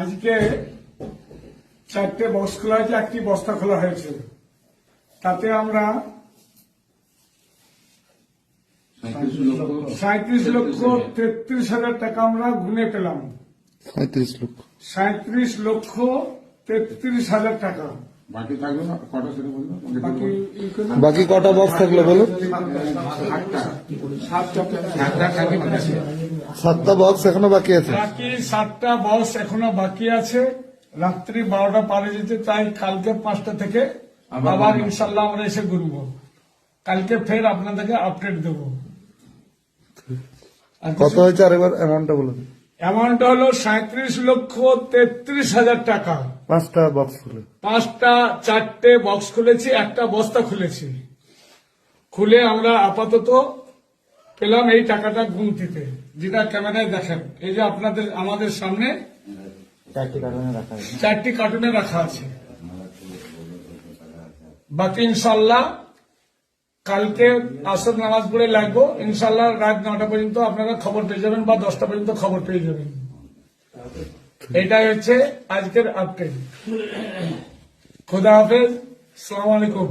আজকে চারটে বক্স খোলা হয়েছে একটি বস্তা খোলা হয়েছে। তাতে আমরা সাঁত্রিশ লক্ষ তেত্রিশ হাজার টাকা আমরা গুনে পেলাম। সাঁত্রিশ লক্ষ। সাঁত্রিশ লক্ষ তেত্রিশ হাজার টাকা। বাকি থাকল না? কটা সেটা বলল বাকি ই করে- বাকি কটা বক্স থাকল বলো সাতটা। বক্স এখনও বাকি আছে। বাকি সাতটা বক্স এখনও বাকি আছে। রাত্রি বারোটা পারে যেতে তাই কালকে পাঁচটা থেকে। আবার আবার ইনশাল্লাহ আমরা এসে ঘুরবো। কালকে ফের আপনাদেরকে আপডেট দেবো। আর কত হয়েছে আরেকবার অ্যামাউন্টটা বলুন। অ্যামাউন্টটা হলো সাঁত্রিশ লক্ষ তেত্রিশ হাজার টাকা। পাঁচটা বক্স খুলে। পাঁচটা চারটে বক্স খুলেছি একটা বস্তা খুলেছি। খুলে আমরা আপাতত পেলাম এই টাকাটা গুনতিতে যেটা ক্যামেরায় দেখেন। এই যে আপনাদের আমাদের সামনে চারটি কার্টুনে রাখা আছে। বাকি ইনশাল্লাহ কালকে আসর নামাজ পড়ে লাগবো ইনশাল্লাহ রাত নটা পর্যন্ত আপনারা খবর পেয়ে যাবেন বা দশটা পর্যন্ত খবর পেয়ে যাবেন। এটাই হচ্ছে আজকের আপডেট খুদা হাফেজ সালাম আলাইকুম।